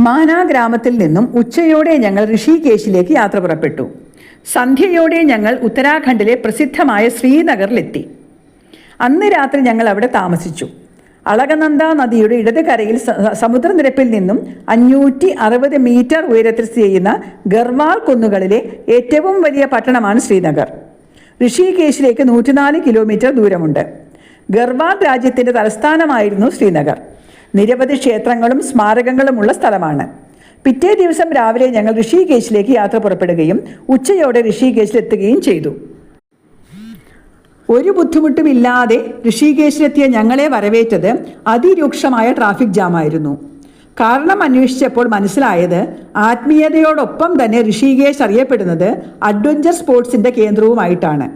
മാനാ ഗ്രാമത്തിൽ നിന്നും ഉച്ചയോടെ ഞങ്ങൾ ഋഷികേശിലേക്ക് യാത്ര പുറപ്പെട്ടു. സന്ധ്യയോടെ ഞങ്ങൾ ഉത്തരാഖണ്ഡിലെ പ്രസിദ്ധമായ ശ്രീനഗറിലെത്തി. അന്ന് രാത്രി ഞങ്ങൾ അവിടെ താമസിച്ചു. അളകനന്ദ നദിയുടെ ഇടത് കരയിൽ സമുദ്രനിരപ്പിൽ നിന്നും അഞ്ഞൂറ്റി അറുപത് മീറ്റർ ഉയരത്തിൽ സ്ഥിതി ചെയ്യുന്ന ഗർവാൾ കുന്നുകളിലെ ഏറ്റവും വലിയ പട്ടണമാണ് ശ്രീനഗർ. ഋഷികേശിലേക്ക് നൂറ്റിനാല് കിലോമീറ്റർ ദൂരമുണ്ട്. ഗർവാൾ രാജ്യത്തിന്റെ തലസ്ഥാനമായിരുന്നു ശ്രീനഗർ. നിരവധി ക്ഷേത്രങ്ങളും സ്മാരകങ്ങളുമുള്ള സ്ഥലമാണ്. പിറ്റേ ദിവസം രാവിലെ ഞങ്ങൾ ഋഷികേശിലേക്ക് യാത്ര പുറപ്പെടുകയും ഉച്ചയോടെ ഋഷികേശിലെത്തുകയും ചെയ്തു. ഒരു ബുദ്ധിമുട്ടുമില്ലാതെ ഋഷികേശിലെത്തിയ ഞങ്ങളെ വരവേറ്റത് അതിരൂക്ഷമായ ട്രാഫിക് ജാമായിരുന്നു കാരണം അന്വേഷിച്ചപ്പോൾ മനസ്സിലായത് ആത്മീയതയോടൊപ്പം തന്നെ ഋഷികേശ് അറിയപ്പെടുന്നത് അഡ്വഞ്ചർ സ്പോർട്സിന്റെ കേന്ദ്രവുമായിട്ടാണ്.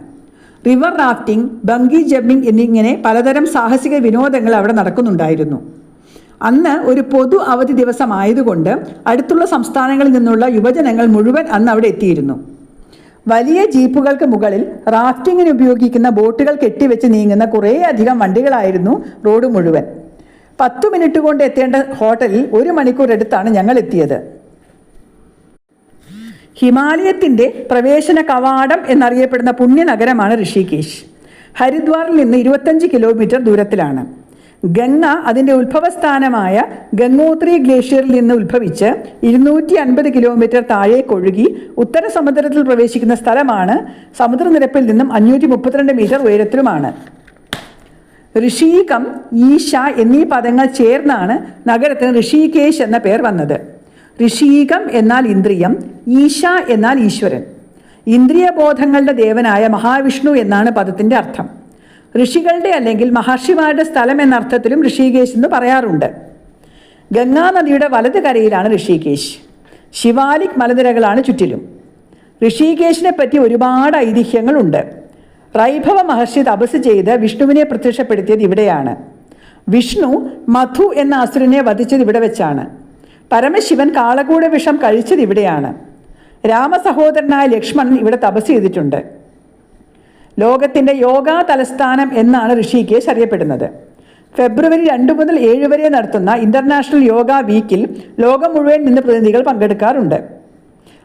റിവർ റാഫ്റ്റിംഗ് ബങ്കി ജമ്പിംഗ് എന്നിങ്ങനെ പലതരം സാഹസിക വിനോദങ്ങൾ അവിടെ നടക്കുന്നുണ്ടായിരുന്നു. അന്ന് ഒരു പൊതു അവധി ദിവസമായതുകൊണ്ട് അടുത്തുള്ള സംസ്ഥാനങ്ങളിൽ നിന്നുള്ള യുവജനങ്ങൾ മുഴുവൻ അന്ന് അവിടെ എത്തിയിരുന്നു. വലിയ ജീപ്പുകൾക്ക് മുകളിൽ റാഫ്റ്റിങ്ങിന് ഉപയോഗിക്കുന്ന ബോട്ടുകൾ കെട്ടിവെച്ച് നീങ്ങുന്ന കുറേയധികം വണ്ടികളായിരുന്നു റോഡ് മുഴുവൻ. പത്ത് മിനിറ്റ് കൊണ്ട് എത്തേണ്ട ഹോട്ടലിൽ ഒരു മണിക്കൂർ എടുത്താണ് ഞങ്ങൾ എത്തിയത്. ഹിമാലയത്തിന്റെ പ്രവേശന കവാടം എന്നറിയപ്പെടുന്ന പുണ്യനഗരമാണ് ഋഷികേശ്. ഹരിദ്വാറിൽ നിന്ന് ഇരുപത്തഞ്ച് കിലോമീറ്റർ ദൂരത്തിലാണ്. ഗംഗ അതിന്റെ ഉത്ഭവസ്ഥാനമായ ഗംഗോത്രി ഗ്ലേഷ്യറിൽ നിന്ന് ഉത്ഭവിച്ച് ഇരുന്നൂറ്റി അൻപത് കിലോമീറ്റർ താഴേക്കൊഴുകി ഉത്തര സമുദ്രത്തിൽ പ്രവേശിക്കുന്ന സ്ഥലമാണ് സമുദ്രനിരപ്പിൽ നിന്നും അഞ്ഞൂറ്റി മുപ്പത്തിരണ്ട് മീറ്റർ ഉയരത്തിലുമാണ്. ഋഷീകം ഈശ എന്നീ പദങ്ങൾ ചേർന്നാണ് നഗരത്തിന് ഋഷികേശ് എന്ന പേർ വന്നത്. ഋഷീകം എന്നാൽ ഇന്ദ്രിയം ഈശ എന്നാൽ ഈശ്വരൻ. ഇന്ദ്രിയബോധങ്ങളുടെ ദേവനായ മഹാവിഷ്ണു എന്നാണ് പദത്തിന്റെ അർത്ഥം. ഋഷികളുടെ അല്ലെങ്കിൽ മഹർഷിമാരുടെ സ്ഥലം എന്ന അർത്ഥത്തിലും ഋഷികേശ് എന്ന് പറയാറുണ്ട്. ഗംഗാനദിയുടെ വലത് കരയിലാണ് ഋഷികേശ്. ശിവാലിക് മലനിരകളാണ് ചുറ്റിലും. ഋഷികേശിനെ പറ്റി ഒരുപാട് ഐതിഹ്യങ്ങളുണ്ട്. റൈഭവ മഹർഷി തപസ് ചെയ്ത് വിഷ്ണുവിനെ പ്രത്യക്ഷപ്പെടുത്തിയത് ഇവിടെയാണ്. വിഷ്ണു മധു എന്ന അസുരനെ വധിച്ചത് ഇവിടെ വെച്ചാണ്. പരമശിവൻ കാളകൂട വിഷം കഴിച്ചത് ഇവിടെയാണ്. രാമസഹോദരനായ ലക്ഷ്മണൻ ഇവിടെ തപസ് ചെയ്തിട്ടുണ്ട്. ലോകത്തിന്റെ യോഗാ തലസ്ഥാനം എന്നാണ് ഋഷികേശ് അറിയപ്പെടുന്നത്. ഫെബ്രുവരി രണ്ട് മുതൽ ഏഴ് വരെ നടത്തുന്ന ഇന്റർനാഷണൽ യോഗ വീക്കിൽ ലോകം മുഴുവൻ നിന്ന് പ്രതിനിധികൾ പങ്കെടുക്കാറുണ്ട്.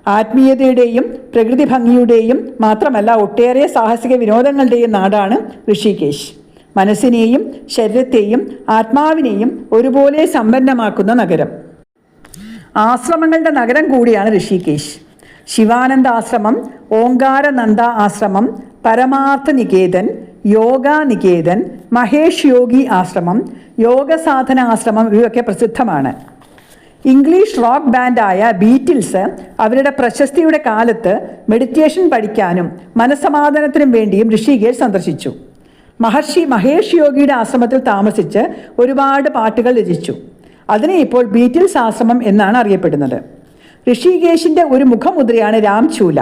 ആത്മീയതയുടെയും പ്രകൃതി ഭംഗിയുടെയും മാത്രമല്ല ഒട്ടേറെ സാഹസിക വിനോദങ്ങളുടെയും നാടാണ് ഋഷികേശ്. മനസ്സിനെയും ശരീരത്തെയും ആത്മാവിനെയും ഒരുപോലെ സമ്പന്നമാക്കുന്ന നഗരം. ആശ്രമങ്ങളുടെ നഗരം കൂടിയാണ് ഋഷികേശ്. ശിവാനന്ദ ആശ്രമം ഓങ്കാരനന്ദ ആശ്രമം പരമാർത്ഥ നികേതൻ യോഗാനികേതൻ മഹേഷ് യോഗി ആശ്രമം യോഗ സാധന ആശ്രമം ഇവയൊക്കെ പ്രസിദ്ധമാണ്. ഇംഗ്ലീഷ് റോക്ക് ബാൻഡായ ബീറ്റിൽസ് അവരുടെ പ്രശസ്തിയുടെ കാലത്ത് മെഡിറ്റേഷൻ പഠിക്കാനും മനസ്സമാധാനത്തിനും വേണ്ടിയും ഋഷികേഷ് സന്ദർശിച്ചു. മഹർഷി മഹേഷ് യോഗിയുടെ ആശ്രമത്തിൽ താമസിച്ച് ഒരുപാട് പാട്ടുകൾ രചിച്ചു. അതിനെ ഇപ്പോൾ ബീറ്റിൽസ് ആശ്രമം എന്നാണ് അറിയപ്പെടുന്നത്. ഋഷികേശിന്റെ ഒരു മുഖമുദ്രയാണ് രാംചൂല.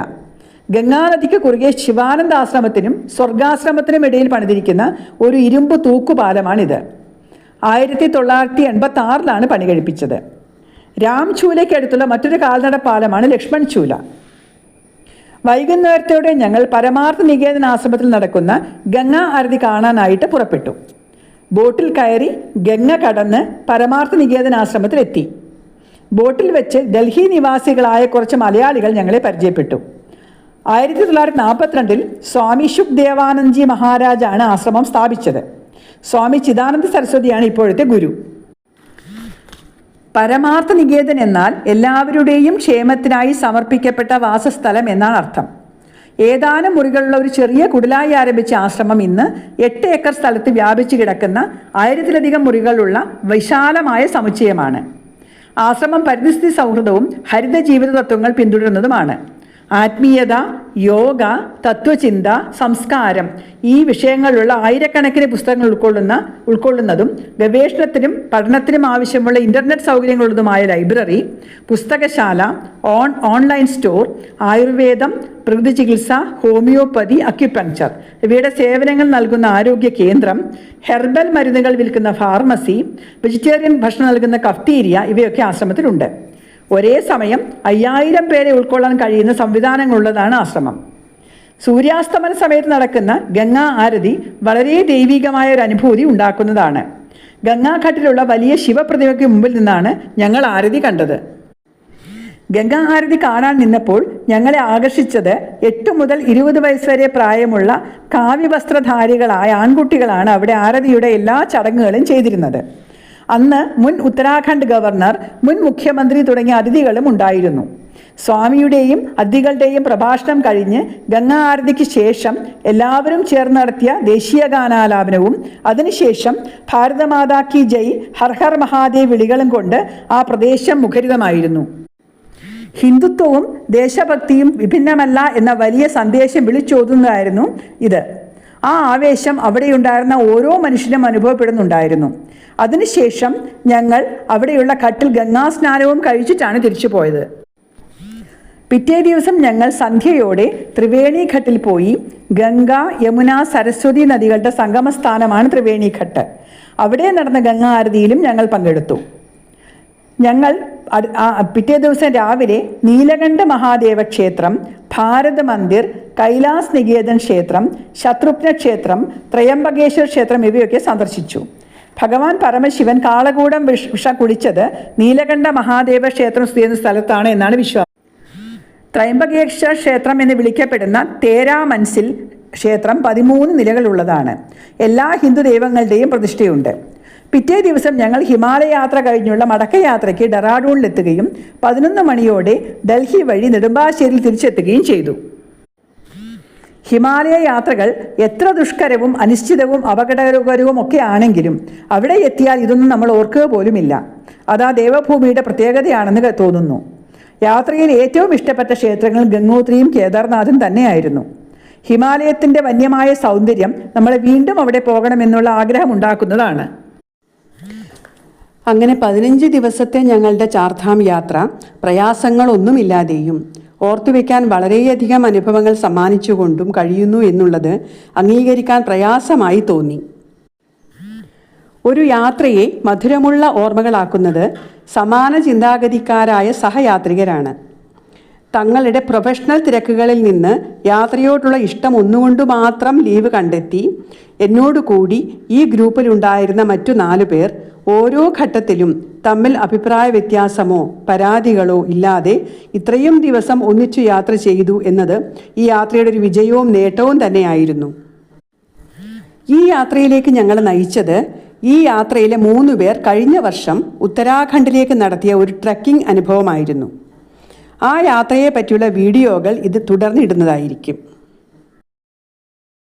ഗംഗാനദിക്ക് കുറുകെ ശിവാനന്ദ ആശ്രമത്തിനും സ്വർഗാശ്രമത്തിനും ഇടയിൽ പണിതിരിക്കുന്ന ഒരു ഇരുമ്പ് തൂക്കുപാലമാണിത്. ആയിരത്തി തൊള്ളായിരത്തി എൺപത്തി ആറിലാണ് പണി കഴിപ്പിച്ചത്. രാംചൂലയ്ക്ക് അടുത്തുള്ള മറ്റൊരു കാൽനട പാലമാണ് ലക്ഷ്മൺ ചൂല. വൈകുന്നേരത്തോടെ ഞങ്ങൾ പരമാർത്ഥ നികേതൻ ആശ്രമത്തിൽ നടക്കുന്ന ഗംഗാ ആരതി കാണാനായിട്ട് പുറപ്പെട്ടു. ബോട്ടിൽ കയറി ഗംഗ കടന്ന് പരമാർത്ഥ നികേതൻ ആശ്രമത്തിലെത്തി. ബോട്ടിൽ വെച്ച് ഡൽഹി നിവാസികളായ കുറച്ച് മലയാളികൾ ഞങ്ങളെ പരിചയപ്പെട്ടു. ആയിരത്തി തൊള്ളായിരത്തി നാൽപ്പത്തിരണ്ടിൽ സ്വാമി ശുക് ദേവാനന്ദ്ജി മഹാരാജാണ് ആശ്രമം സ്ഥാപിച്ചത്. സ്വാമി ചിദാനന്ദ സരസ്വതിയാണ് ഇപ്പോഴത്തെ ഗുരു. പരമാർത്ഥ നികേതൻ എന്നാൽ എല്ലാവരുടെയും ക്ഷേമത്തിനായി സമർപ്പിക്കപ്പെട്ട വാസസ്ഥലം എന്നാണ് അർത്ഥം. ഏതാനും മുറികളുള്ള ഒരു ചെറിയ കുടിലായി ആരംഭിച്ച ആശ്രമം ഇന്ന് എട്ട് ഏക്കർ സ്ഥലത്ത് വ്യാപിച്ചു കിടക്കുന്ന ആയിരത്തിലധികം മുറികളുള്ള വിശാലമായ സമുച്ചയമാണ്. ആശ്രമം പരിസ്ഥിതി സൗഹൃദവും ഹരിത ജീവിത തത്വങ്ങൾ പിന്തുടരുന്നതുമാണ്. ആത്മീയത യോഗ തത്വചിന്ത സംസ്കാരം ഈ വിഷയങ്ങളിലുള്ള ആയിരക്കണക്കിന് പുസ്തകങ്ങൾ ഉൾക്കൊള്ളുന്ന ഉൾക്കൊള്ളുന്നതും ഗവേഷണത്തിനും പഠനത്തിനും ആവശ്യമുള്ള ഇന്റർനെറ്റ് സൗകര്യങ്ങളുള്ളതുമായ ലൈബ്രറി പുസ്തകശാല ഓൺ ഓൺലൈൻ സ്റ്റോർ ആയുർവേദം പ്രകൃതി ചികിത്സ ഹോമിയോപ്പതി അക്യുപങ്ചർ ഇവയുടെ സേവനങ്ങൾ നൽകുന്ന ആരോഗ്യ കേന്ദ്രം ഹെർബൽ മരുന്നുകൾ വിൽക്കുന്ന ഫാർമസി വെജിറ്റേറിയൻ ഭക്ഷണം നൽകുന്ന കഫ്റ്റീരിയ ഇവയൊക്കെ ആശ്രമത്തിലുണ്ട്. ഒരേ സമയം അയ്യായിരം പേരെ ഉൾക്കൊള്ളാൻ കഴിയുന്ന സംവിധാനങ്ങളുള്ളതാണ് ആശ്രമം. സൂര്യാസ്തമന സമയത്ത് നടക്കുന്ന ഗംഗാ ആരതി വളരെ ദൈവികമായ ഒരു അനുഭൂതി ഉണ്ടാക്കുന്നതാണ്. ഗംഗാഘട്ടിലുള്ള വലിയ ശിവപ്രതിമയ്ക്ക് മുമ്പിൽ നിന്നാണ് ഞങ്ങൾ ആരതി കണ്ടത്. ഗംഗാ ആരതി കാണാൻ നിന്നപ്പോൾ ഞങ്ങളെ ആകർഷിച്ചത് എട്ട് മുതൽ ഇരുപത് വയസ്സ് വരെ പ്രായമുള്ള കാവ്യവസ്ത്രധാരികളായ ആൺകുട്ടികളാണ് അവിടെ ആരതിയുടെ എല്ലാ ചടങ്ങുകളും ചെയ്തിരുന്നത്. അന്ന് മുൻ ഉത്തരാഖണ്ഡ് ഗവർണർ മുൻ മുഖ്യമന്ത്രി തുടങ്ങിയ അതിഥികളും ഉണ്ടായിരുന്നു. സ്വാമിയുടെയും അതിഥികളുടെയും പ്രഭാഷണം കഴിഞ്ഞ് ഗംഗാ ആരതിക്ക് ശേഷം എല്ലാവരും ചേർന്ന് നടത്തിയ ദേശീയ ഗാനാലാപനവും അതിനുശേഷം ഭാരതമാതാ കി ജയ് ഹർഹർ ഹർ മഹാദേവ് വിളികളും കൊണ്ട് ആ പ്രദേശം മുഖരിതമായിരുന്നു. ഹിന്ദുത്വവും ദേശഭക്തിയും വിഭിന്നമല്ല എന്ന വലിയ സന്ദേശം വിളിച്ചോതുന്നതായിരുന്നു ഇത്. ആ ആവേശം അവിടെയുണ്ടായിരുന്ന ഓരോ മനുഷ്യനും അനുഭവപ്പെടുന്നുണ്ടായിരുന്നു. അതിനുശേഷം ഞങ്ങൾ അവിടെയുള്ള കട്ടിൽ ഗംഗാസ്നാനവും കഴിച്ചിട്ടാണ് തിരിച്ചു പോയത്. പിറ്റേ ദിവസം ഞങ്ങൾ സന്ധ്യയോടെ ത്രിവേണി ഘട്ടിൽ പോയി ഗംഗ യമുന സരസ്വതി നദികളുടെ സംഗമസ്ഥാനമാണ് ത്രിവേണി ഘട്ട്. അവിടെ നടന്ന ഗംഗാ ആരതിയിലും ഞങ്ങൾ പങ്കെടുത്തു. ഞങ്ങൾ പിറ്റേ ദിവസം രാവിലെ നീലകണ്ഠ മഹാദേവ ക്ഷേത്രം ഭാരത മന്ദിർ കൈലാസ് നികേതൻ ക്ഷേത്രം ശത്രുഘ്ന ക്ഷേത്രം ത്രയംബകേശ്വർ ക്ഷേത്രം ഇവയൊക്കെ സന്ദർശിച്ചു. ഭഗവാൻ പരമശിവൻ കാളകൂടം വിഷ കുടിച്ചത് നീലകണ്ഠ മഹാദേവ ക്ഷേത്രം സ്ഥിതി സ്ഥലത്താണ് എന്നാണ് വിശ്വാസം ത്രയംബകേശ്വർ ക്ഷേത്രം എന്ന് വിളിക്കപ്പെടുന്ന തേരാമൻസിൽ ക്ഷേത്രം പതിമൂന്ന് നിലകളുള്ളതാണ്. എല്ലാ ഹിന്ദു ദൈവങ്ങളുടെയും പ്രതിഷ്ഠയുണ്ട്. പിറ്റേ ദിവസം ഞങ്ങൾ ഹിമാലയാത്ര കഴിഞ്ഞുള്ള മടക്കയാത്രയ്ക്ക് ഡെറാഡൂണിലെത്തുകയും പതിനൊന്ന് മണിയോടെ ഡൽഹി വഴി നെടുമ്പാശ്ശേരിയിൽ തിരിച്ചെത്തുകയും ചെയ്തു. ഹിമാലയ യാത്രകൾ എത്ര ദുഷ്കരവും അനിശ്ചിതവും അപകടകരവും ഒക്കെ ആണെങ്കിലും അവിടെ എത്തിയാൽ ഇതൊന്നും നമ്മൾ ഓർക്കുക പോലുമില്ല. അതാ ദേവഭൂമിയുടെ പ്രത്യേകതയാണെന്ന് തോന്നുന്നു. യാത്രയിൽ ഏറ്റവും ഇഷ്ടപ്പെട്ട ക്ഷേത്രങ്ങൾ ഗംഗോത്രിയും കേദാർനാഥും തന്നെയായിരുന്നു. ഹിമാലയത്തിന്റെ വന്യമായ സൗന്ദര്യം നമ്മളെ വീണ്ടും അവിടെ പോകണമെന്നുള്ള ആഗ്രഹം ഉണ്ടാക്കുന്നതാണ് അങ്ങനെ പതിനഞ്ച് ദിവസത്തെ ഞങ്ങളുടെ ചാർധാം യാത്ര പ്രയാസങ്ങളൊന്നുമില്ലാതെയും ഓർത്തുവെക്കാൻ വളരെയധികം അനുഭവങ്ങൾ സമ്മാനിച്ചുകൊണ്ടും കഴിയുന്നു എന്നുള്ളത് അംഗീകരിക്കാൻ പ്രയാസമായി തോന്നി. ഒരു യാത്രയെ മധുരമുള്ള ഓർമ്മകളാക്കുന്നത് സമാന ചിന്താഗതിക്കാരായ സഹയാത്രികരാണ്. തങ്ങളുടെ പ്രൊഫഷണൽ തിരക്കുകളിൽ നിന്ന് യാത്രയോടുള്ള ഇഷ്ടം ഒന്നുകൊണ്ട് മാത്രം ലീവ് കണ്ടെത്തി എന്നോട് കൂടി ഈ ഗ്രൂപ്പിലുണ്ടായിരുന്ന മറ്റു നാലു പേർ ഓരോ ഘട്ടത്തിലും തമ്മിൽ അഭിപ്രായ വ്യത്യാസമോ പരാതികളോ ഇല്ലാതെ ഇത്രയും ദിവസം ഒന്നിച്ചു യാത്ര ചെയ്തു എന്നത് ഈ യാത്രയുടെ ഒരു വിജയവും നേട്ടവും തന്നെയായിരുന്നു. ഈ യാത്രയിലേക്ക് ഞങ്ങൾ നയിച്ചത് ഈ യാത്രയിലെ മൂന്ന് പേർ കഴിഞ്ഞ വർഷം ഉത്തരാഖണ്ഡിലേക്ക് നടത്തിയ ഒരു ട്രക്കിംഗ് അനുഭവമായിരുന്നു. ആ യാത്രയെ പറ്റിയുള്ള വീഡിയോകൾ ഇത് തുടർന്നിടുന്നതായിരിക്കും